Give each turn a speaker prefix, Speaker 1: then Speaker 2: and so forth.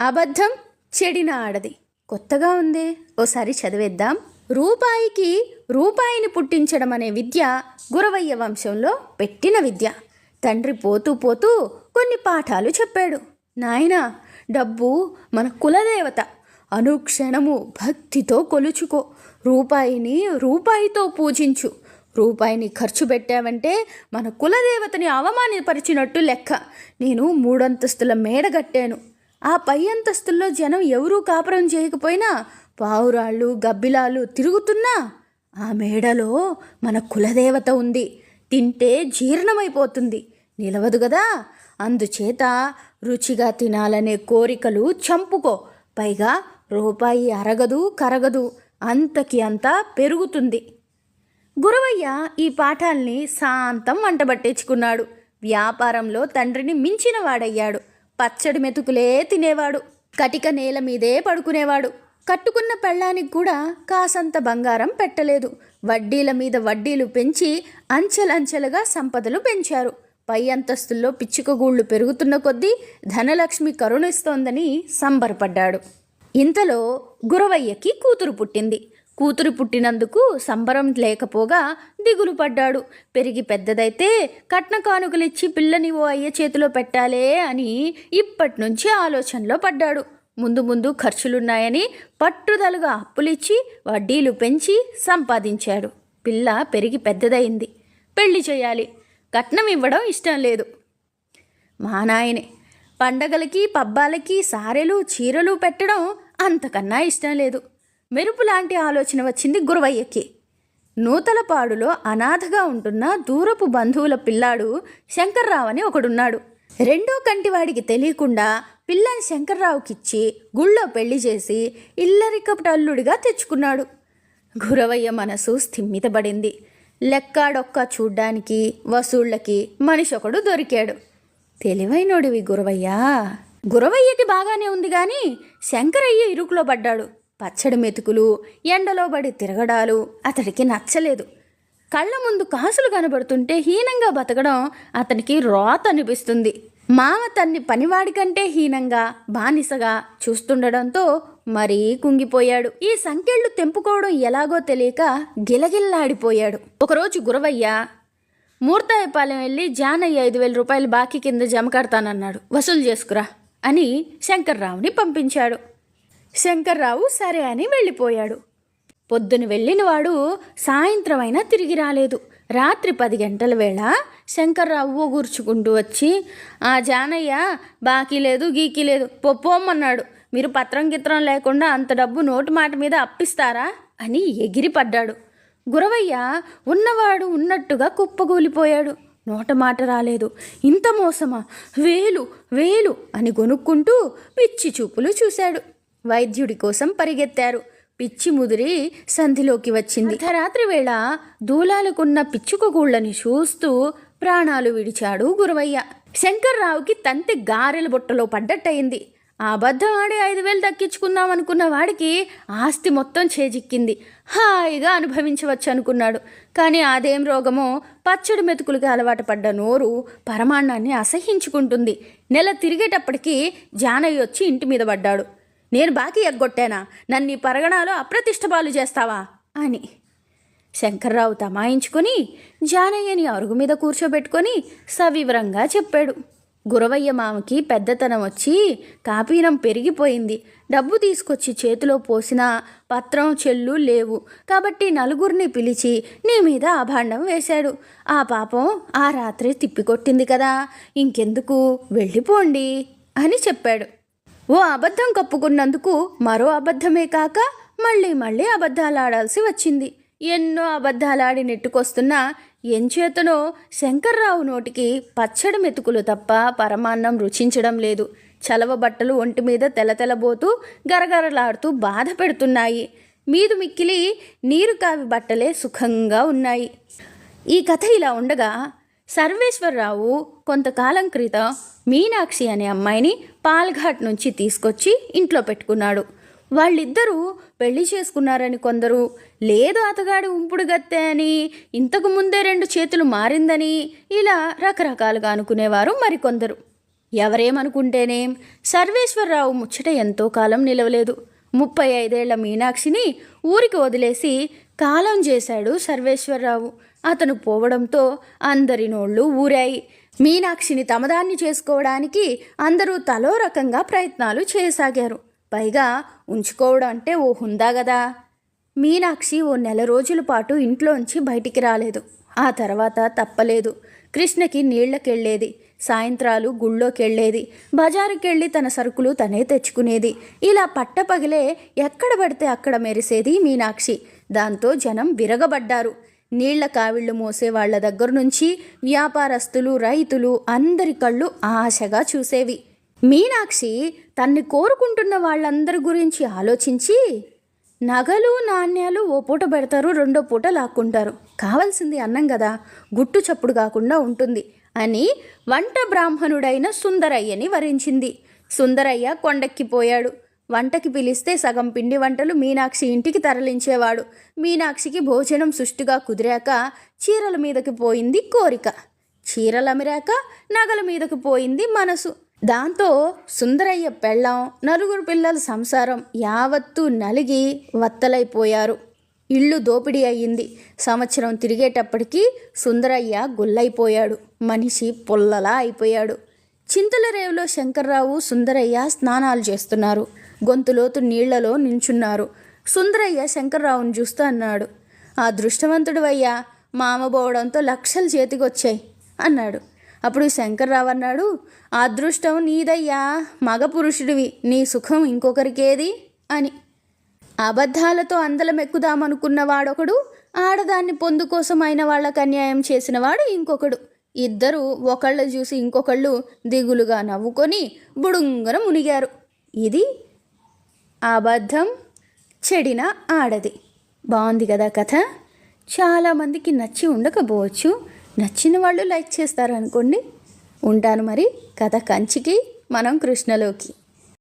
Speaker 1: అబద్ధం చెడిన ఆడది. కొత్తగా ఉంది. ఓసారి చదివేద్దాం. రూపాయికి రూపాయిని పుట్టించడం అనే విద్య గురవయ్య వంశంలో పెట్టిన విద్య. తండ్రి పోతూ పోతూ కొన్ని పాఠాలు చెప్పాడు. నాయనా డబ్బు మన కులదేవత. అనుక్షణము భక్తితో కొలుచుకో. రూపాయిని రూపాయితో పూజించు. రూపాయిని ఖర్చు పెట్టావంటే మన కులదేవతని అవమానపరిచినట్టు లెక్క. నేను మూడంతస్తుల మేడ కట్టాను. ఆ పై అంతస్తుల్లో జనం ఎవరూ కాపురం చేయకపోయినా పావురాళ్ళు గబ్బిలాలు తిరుగుతున్నా ఆ మేడలో మన కులదేవత ఉంది. తింటే జీర్ణమైపోతుంది. నిలవదు కదా అందుచేత రుచిగా తినాలనే కోరికలు చంపుకో. పైగా రూపాయి అరగదు కరగదు. అంతకి అంతా పెరుగుతుంది. గురవయ్య ఈ పాఠాల్ని శాంతం వంటబట్టేచుకున్నాడు. వ్యాపారంలో తండ్రిని మించిన వాడయ్యాడు పచ్చడి మెతుకులే తినేవాడు. కటిక నేల మీదే పడుకునేవాడు. కట్టుకున్న పెళ్ళానికి కూడా కాసంత బంగారం పెట్టలేదు. వడ్డీల మీద వడ్డీలు పెంచి అంచెలంచెలుగా సంపదలు పెంచారు. పై అంతస్తుల్లో పిచ్చుకగూళ్ళు పెరుగుతున్న కొద్దీ ధనలక్ష్మి కరుణిస్తోందని సంబరపడ్డాడు. ఇంతలో గురవయ్యకి కూతురు పుట్టింది. కూతురు పుట్టినందుకు సంబరం లేకపోగా దిగులు పడ్డాడు. పెరిగి పెద్దదైతే కట్న కానుకలిచ్చి పిల్లని ఓ అయ్య చేతిలో పెట్టాలే అని ఇప్పటి నుంచి ఆలోచనలో పడ్డాడు. ముందు ముందు ఖర్చులున్నాయని పట్టుదలగా అప్పులిచ్చి వడ్డీలు పెంచి సంపాదించాడు. పిల్ల పెరిగి పెద్దదయింది. పెళ్ళి చేయాలి. కట్నం ఇవ్వడం ఇష్టం లేదు. మా నాయనే పండగలకి పబ్బాలకి సారెలు చీరలు పెట్టడం అంతకన్నా ఇష్టం లేదు. మెరుపు లాంటి ఆలోచన వచ్చింది గురవయ్యకి. నూతలపాడులో అనాథగా ఉంటున్న దూరపు బంధువుల పిల్లాడు శంకర్రావు అని ఒకడున్నాడు. రెండో కంటివాడికి తెలియకుండా పిల్లని శంకర్రావుకిచ్చి గుళ్ళో పెళ్ళి చేసి ఇల్లరికపటల్లుడిగా తెచ్చుకున్నాడు. గురవయ్య మనసు స్థిమ్మితబడింది లెక్కాడొక్క చూడ్డానికి వసూళ్ళకి మనిషి ఒకడు దొరికాడు. తెలివైనోడివి గురవయ్యా. గురవయ్యకి బాగానే ఉంది కానీ శంకరయ్య ఇరుకులో పడ్డాడు. పచ్చడి మెతుకులు ఎండలో పడి తిరగడాలు అతడికి నచ్చలేదు. కళ్ళ ముందు కాసులు కనబడుతుంటే హీనంగా బతకడం అతనికి రోత అనిపిస్తుంది. మామ తన్ని పనివాడి కంటే హీనంగా బానిసగా చూస్తుండడంతో మరీ కుంగిపోయాడు. ఈ సంకెళ్ళు తెంపుకోవడం ఎలాగో తెలియక గిలగిల్లాడిపోయాడు. ఒకరోజు గురవయ్య మూర్తాయపాలెం వెళ్ళి జానయ్య ఐదు వేల రూపాయలు బాకీ కింద జమ కడతానన్నాడు. వసూలు చేసుకురా అని శంకర్రావుని పంపించాడు. శంకర్రావు సరే అని వెళ్ళిపోయాడు. పొద్దున వెళ్ళినవాడు సాయంత్రం అయినా తిరిగి రాలేదు. రాత్రి పది గంటల వేళ శంకర్రావు కూర్చుకుంటూ వచ్చి ఆ జానయ్య బాకీ లేదు గీకీ లేదు పొప్పోమన్నాడు మీరు పత్రం గిత్రం లేకుండా అంత డబ్బు నోటు మాట మీద అప్పిస్తారా? అని ఎగిరిపడ్డాడు గురవయ్య ఉన్నవాడు ఉన్నట్టుగా కుప్పగూలిపోయాడు. నోట మాట రాలేదు. ఇంత మోసమా? వేలు వేలు అని గొనుక్కుంటూ పిచ్చి చూపులు చూశాడు. వైద్యుడి కోసం పరిగెత్తారు. పిచ్చి ముదిరి సంధిలోకి వచ్చింది. అర్ధరాత్రి వేళ దూలాలకున్న పిచ్చుకగూళ్ళని చూస్తూ ప్రాణాలు విడిచాడు గురవయ్య. శంకర్రావుకి తంతి గారెల బుట్టలో పడ్డట్టయింది. ఆ అబద్ధం ఆడి ఐదు వేలు దక్కించుకుందాం అనుకున్న వాడికి ఆస్తి మొత్తం చేజిక్కింది. హాయిగా అనుభవించవచ్చు అనుకున్నాడు. కానీ అదేం రోగమో పచ్చడి మెతుకులుగా అలవాటు పడ్డ నోరు పరమాన్నాన్ని అసహించుకుంటుంది. నెల తిరిగేటప్పటికీ జానయ్య వచ్చి ఇంటి మీద పడ్డాడు. నేను బాకీ ఎగ్గొట్టానా? నన్ను ఈ పరగణాలో అప్రతిష్టపాలు చేస్తావా? అని శంకర్రావు తమాయించుకొని జానయ్యని అరుగు మీద కూర్చోబెట్టుకొని సవివరంగా చెప్పాడు. గురవయ్య మామకి పెద్దతనం వచ్చి కాపీనం పెరిగిపోయింది. డబ్బు తీసుకొచ్చి చేతిలో పోసిన పత్రం చెల్లు లేవు. కాబట్టి నలుగురిని పిలిచి నీ మీద అభాండం వేశాడు. ఆ పాపం ఆ రాత్రి తిప్పికొట్టింది కదా. ఇంకెందుకు? వెళ్ళిపోండి అని చెప్పాడు. ఓ అబద్ధం కప్పుకున్నందుకు మరో అబద్ధమే కాక మళ్ళీ మళ్ళీ అబద్ధాలు ఆడాల్సి వచ్చింది. ఎన్నో అబద్ధాలాడి నెట్టుకొస్తున్నా ఎంచేతనో శంకర్రావు నోటికి పచ్చడి మెతుకులు తప్ప పరమాన్నం రుచించడం లేదు. చలవ బట్టలు ఒంటి మీద తెలతెలబోతూ గరగరలాడుతూ బాధ పెడుతున్నాయి. మీదు మిక్కిలి నీరు కావి బట్టలే సుఖంగా ఉన్నాయి. ఈ కథ ఇలా ఉండగా సర్వేశ్వరరావు కొంతకాలం క్రితం మీనాక్షి అనే అమ్మాయిని పాల్ఘాట్ నుంచి తీసుకొచ్చి ఇంట్లో పెట్టుకున్నాడు. వాళ్ళిద్దరూ పెళ్ళి చేసుకున్నారని కొందరు లేదు అతగాడి ఉంపుడు గత్తె అని ఇంతకు ముందే రెండు చేతులు మారిందని ఇలా రకరకాలుగా అనుకునేవారు మరికొందరు. ఎవరేమనుకుంటేనేం సర్వేశ్వరరావు ముచ్చట ఎంతో కాలం నిలవలేదు. ముప్పై ఐదేళ్ళ మీనాక్షిని ఊరికి వదిలేసి కాలం చేశాడు సర్వేశ్వరరావు. అతను పోవడంతో అందరి నోళ్ళు ఊరాయి. మీనాక్షిని తమదాన్ని చేసుకోవడానికి అందరూ తలో రకంగా ప్రయత్నాలు చేయసాగారు. పైగా ఉంచుకోవడం అంటే ఓ హుందా కదా మీనాక్షి ఓ నెల రోజుల పాటు ఇంట్లోంచి బయటికి రాలేదు. ఆ తర్వాత తప్పలేదు. కృష్ణకి నీళ్ళకెళ్ళేది సాయంత్రాలు గుళ్ళోకెళ్ళేది బజారుకెళ్ళి తన సరుకులు తనే తెచ్చుకునేది. ఇలా పట్టపగిలే ఎక్కడ పడితే అక్కడ మెరిసేది మీనాక్షి. దాంతో జనం విరగబడ్డారు. నీళ్ళ కావిళ్ళు మోసే వాళ్ళ దగ్గర నుంచి వ్యాపారస్తులు రైతులు అందరి కళ్ళు ఆశగా చూసేవి. మీనాక్షి తన్ని కోరుకుంటున్న వాళ్ళందరి గురించి ఆలోచించి నగలు నాణ్యాలు ఓ పూట పెడతారు రెండో పూట లాక్కుంటారు. కావాల్సింది అన్నం కదా గుట్టు చప్పుడు కాకుండా ఉంటుంది అని వంట బ్రాహ్మణుడైన సుందరయ్యని వరించింది. సుందరయ్య కొండెక్కిపోయాడు. వంటకి పిలిస్తే సగం పిండి వంటలు మీనాక్షి ఇంటికి తరలించేవాడు. మీనాక్షికి భోజనం సుష్టుగా కుదిరాక చీరల మీదకి పోయింది కోరిక. చీరలమిరాక నగల మీదకు పోయింది మనసు. దాంతో సుందరయ్య పెళ్ళాం నలుగురు పిల్లల సంసారం యావత్తూ నలిగి వత్తలైపోయారు. ఇల్లు దోపిడీ అయ్యింది. సంవత్సరం తిరిగేటప్పటికి సుందరయ్య గుల్లైపోయాడు. మనిషి పుల్లలా అయిపోయాడు. చింతల రేవులో శంకర్రావు సుందరయ్య స్నానాలు చేస్తున్నారు. గొంతులోతు నీళ్ళలో నించున్నారు. సుందరయ్య శంకర్రావును చూస్తూ అన్నాడు ఆ దృష్టవంతుడు అయ్యా మామ పోవడంతో లక్షలు చేతికొచ్చాయి అన్నాడు. అప్పుడు శంకర్రావు అన్నాడు ఆ అదృష్టం నీదయ్యా మగ పురుషుడివి నీ సుఖం ఇంకొకరికేది? అని. అబద్ధాలతో అందలమెక్కుదామనుకున్న వాడొకడు ఆడదాన్ని పొందుకోసం అయిన వాళ్ళకు అన్యాయం చేసినవాడు ఇంకొకడు. ఇద్దరు ఒకళ్ళు చూసి ఇంకొకళ్ళు దిగులుగా నవ్వుకొని బుడుంగన మునిగారు. ఇది అబద్ధం చెడిన ఆడది. బాగుంది కదా కథ? చాలామందికి నచ్చి ఉండకపోవచ్చు. నచ్చిన వాళ్ళు లైక్ చేస్తారనుకోండి. ఉంటాను మరి. కథ కంచికి మనం కృష్ణలోకి.